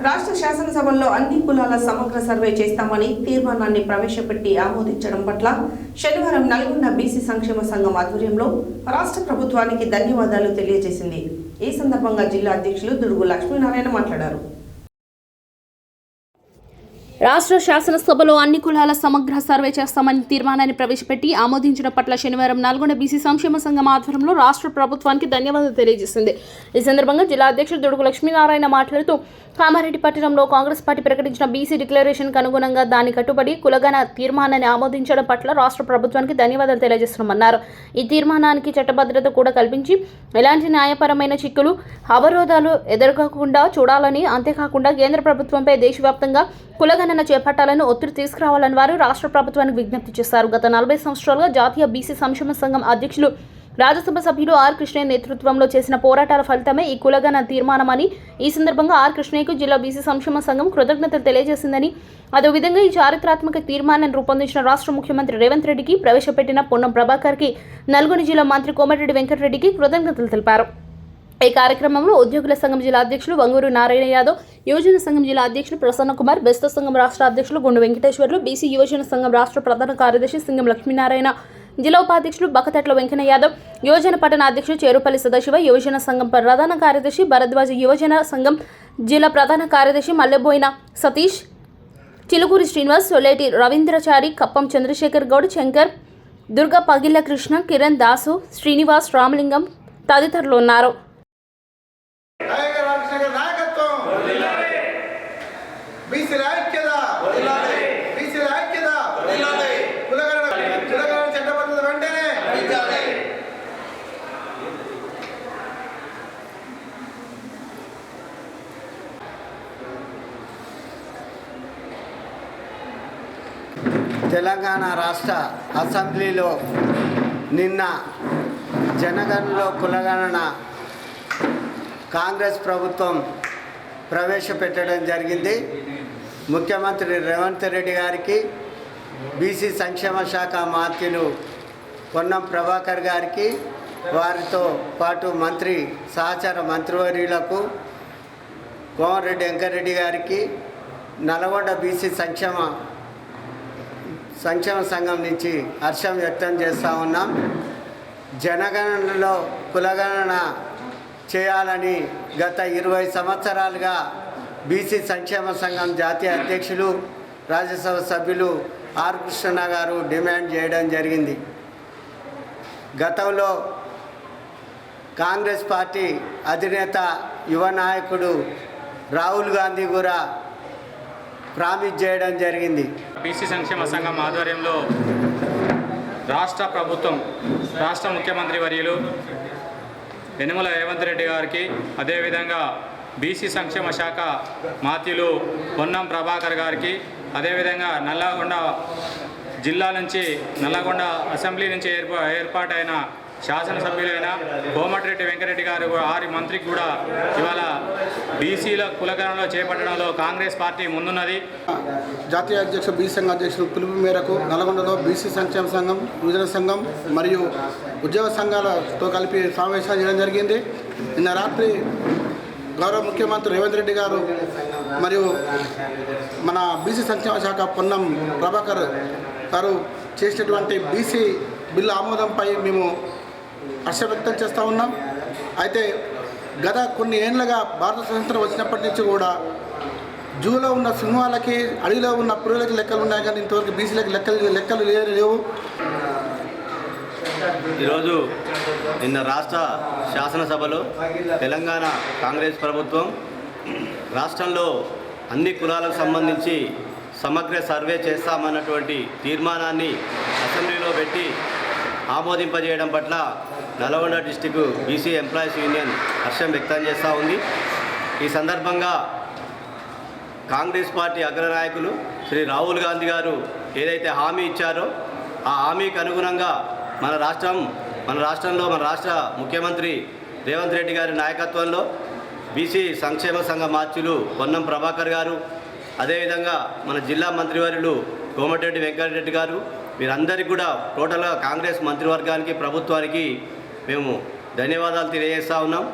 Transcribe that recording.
రాష్ట్ర శాసనసభలో అన్ని కులాల సమగ్ర సర్వే చేస్తామని తీర్మానాన్ని ప్రవేశపెట్టి ఆమోదించడం పట్ల శనివారం నల్గొండ బీసీ సంక్షేమ సంఘం ఆధ్వర్యంలో రాష్ట్ర ప్రభుత్వానికి ధన్యవాదాలు తెలియజేసింది. ఈ సందర్భంగా జిల్లా అధ్యక్షులు దుడుగు లక్ష్మీనారాయణ మాట్లాడారు. రాష్ట్ర శాసనసభలో అన్ని కులాల సమగ్ర సర్వే చేస్తామని తీర్మానాన్ని ప్రవేశపెట్టి ఆమోదించడం పట్ల శనివారం నల్గొండ బీసీ సంక్షేమ సంఘం ఆధ్వర్యంలో రాష్ట్ర ప్రభుత్వానికి ధన్యవాదాలు తెలియజేసింది. ఈ సందర్భంగా జిల్లా అధ్యక్షుడు దుడుగు లక్ష్మీనారాయణ మాట్లాడుతూ కామారెడ్డి పట్టణంలో కాంగ్రెస్ పార్టీ ప్రకటించిన బీసీ డిక్లరేషన్కు అనుగుణంగా దాని కట్టుబడి కులగన తీర్మానాన్ని ఆమోదించడం పట్ల రాష్ట్ర ప్రభుత్వానికి ధన్యవాదాలు తెలియజేస్తున్నామన్నారు. ఈ తీర్మానానికి చట్టభద్రత కూడా కల్పించి ఎలాంటి న్యాయపరమైన చిక్కులు అవరోధాలు ఎదుర్కోకుండా చూడాలని అంతేకాకుండా కేంద్ర ప్రభుత్వంపై దేశవ్యాప్తంగా కులగణన చేపట్టాలని ఒత్తిడి తీసుకురావాలని వారు రాష్ట్ర ప్రభుత్వానికి విజ్ఞప్తి చేశారు. గత నలభై సంవత్సరాలుగా జాతీయ బీసీ సంక్షేమ సంఘం అధ్యక్షులు రాజ్యసభ సభ్యులు ఆర్ కృష్ణయ్య నేతృత్వంలో చేసిన పోరాటాల ఫలితమే ఈ కులగణ తీర్మానమని ఈ సందర్భంగా ఆర్ కృష్ణయ్యకు జిల్లా బీసీ సంక్షేమ సంఘం కృతజ్ఞతలు తెలియజేసిందని. అదేవిధంగా ఈ చారిత్రాత్మక తీర్మానాన్ని రూపొందించిన రాష్ట్ర ముఖ్యమంత్రి రేవంత్ రెడ్డికి ప్రవేశపెట్టిన పొన్నం ప్రభాకర్కి నల్గొండ జిల్లా మంత్రి కోమటిరెడ్డి వెంకటరెడ్డికి కృతజ్ఞతలు తెలిపారు. ఈ కార్యక్రమంలో ఉద్యోగుల సంఘం జిల్లా అధ్యక్షులు వంగూరు నారాయణ యాదవ్ యువజన సంఘం జిల్లా అధ్యక్షులు ప్రసన్న కుమార్ బెస్త సంఘం రాష్ట్ర అధ్యక్షులు గుండు వెంకటేశ్వర్లు బీసీ యువజన సంఘం రాష్ట్ర ప్రధాన కార్యదర్శి సింగం లక్ష్మీనారాయణ జిల్లా ఉపాధ్యక్షులు బకతట్ల వెంకన్న యాదవ్ యువజన పట్టణ అధ్యక్షుడు చేరుపల్లి సదాశివ యువజన సంఘం ప్రధాన కార్యదర్శి భరద్వాజ యువజన సంఘం జిల్లా ప్రధాన కార్యదర్శి మల్లెబోయిన సతీష్ చిలుకూరి శ్రీనివాస్ సొలేటి రవీంద్రచారి కప్పం చంద్రశేఖర్ గౌడ్ శంకర్ దుర్గా పగిల్ల కృష్ణ కిరణ్ దాసు శ్రీనివాస్ రామలింగం తదితరులు ఉన్నారు నాయక రామకృష్ణ గారి నాయకత్వం బీసీల ఐక్యత బీసీల ఐక్యత కులగణన కులగణన చట్టబద్ధత వెంటనే తెలంగాణ రాష్ట్ర అసెంబ్లీలో నిన్న జనగణలో కులగణన కాంగ్రెస్ ప్రభుత్వం ప్రవేశపెట్టడం జరిగింది. ముఖ్యమంత్రి రేవంత్ రెడ్డి గారికి బీసీ సంక్షేమ శాఖ మాత్యులు పొన్నం ప్రభాకర్ గారికి వారితో పాటు మంత్రి సహచార మంత్రివర్యులకు కోమరెడ్డి వెంకరెడ్డి గారికి నల్గొండ బీసీ సంక్షేమ సంక్షేమ సంఘం నుంచి హర్షం వ్యక్తం చేస్తూ ఉన్నాం. జనగణనలో కులగణన చేయాలని గత ఇరవై సంవత్సరాలుగా బీసీ సంక్షేమ సంఘం జాతీయ అధ్యక్షులు రాజ్యసభ సభ్యులు ఆర్ కృష్ణ గారు డిమాండ్ చేయడం జరిగింది. గతంలో కాంగ్రెస్ పార్టీ అధినేత యువ నాయకుడు రాహుల్ గాంధీ కూడా ప్రామిస్ చేయడం జరిగింది. బీసీ సంక్షేమ సంఘం ఆధ్వర్యంలో రాష్ట్ర ప్రభుత్వం రాష్ట్ర ముఖ్యమంత్రి వర్యులు యనుమల రేవంత్ రెడ్డి గారికి అదేవిధంగా బీసీ సంక్షేమ శాఖ మాత్యులు పొన్నం ప్రభాకర్ గారికి అదేవిధంగా నల్లగొండ జిల్లా నుంచి నల్లగొండ అసెంబ్లీ నుంచి ఏర్పా ఏర్పాటైన శాసనసభ్యులైన కోమటిరెడ్డి వెంకరెడ్డి గారు ఆరి మంత్రికి కూడా ఇవాళ బీసీల కులగణలో చేపట్టడంలో కాంగ్రెస్ పార్టీ ముందున్నది. జాతీయ అధ్యక్షుడు బీసీ సంఘ అధ్యక్షుడు పిలుపు మేరకు నల్గొండలో బీసీ సంక్షేమ సంఘం యువజన సంఘం మరియు ఉద్యోగ సంఘాలతో కలిపి సమావేశాలు చేయడం జరిగింది. నిన్న రాత్రి గౌరవ ముఖ్యమంత్రి రేవంత్ రెడ్డి గారు మరియు మన బీసీ సంక్షేమ శాఖ పొన్నం ప్రభాకర్ గారు చేసినటువంటి బీసీ బిల్లు ఆమోదంపై మేము హర్ష వ్యక్తం చేస్తూ ఉన్నాం. అయితే గత కొన్ని ఏళ్ళగా భారత స్వతంత్రం వచ్చినప్పటి నుంచి కూడా జూలో ఉన్న సింహాలకి అడవిలో ఉన్న పురుగులకి లెక్కలు ఉన్నాయి కానీ ఇంతవరకు బీసీలకి లెక్కలు లెక్కలు లేవు ఈరోజు నిన్న రాష్ట్ర శాసనసభలో తెలంగాణ కాంగ్రెస్ ప్రభుత్వం రాష్ట్రంలో అన్ని కులాలకు సంబంధించి సమగ్ర సర్వే చేస్తామన్నటువంటి తీర్మానాన్ని అసెంబ్లీలో పెట్టి ఆమోదింపజేయడం పట్ల Nalgonda district BC employees union హర్షం వ్యక్తం చేస్తూ ఉంది. ఈ సందర్భంగా కాంగ్రెస్ పార్టీ అగ్రనాయకులు శ్రీ రాహుల్ గాంధీ గారు ఏదైతే హామీ ఇచ్చారో ఆ హామీకి అనుగుణంగా మన రాష్ట్రం మన రాష్ట్రంలో మన రాష్ట్ర ముఖ్యమంత్రి రేవంత్ రెడ్డి గారి నాయకత్వంలో బీసీ సంక్షేమ సంఘ మార్చులు పొన్నం ప్రభాకర్ గారు అదేవిధంగా మన జిల్లా మంత్రివర్యులు కోమటిరెడ్డి వెంకటరెడ్డి గారు వీరందరికీ కూడా టోటల్గా కాంగ్రెస్ మంత్రివర్గానికి ప్రభుత్వానికి మేము ధన్యవాదాలు తెలియజేస్తా ఉన్నాం.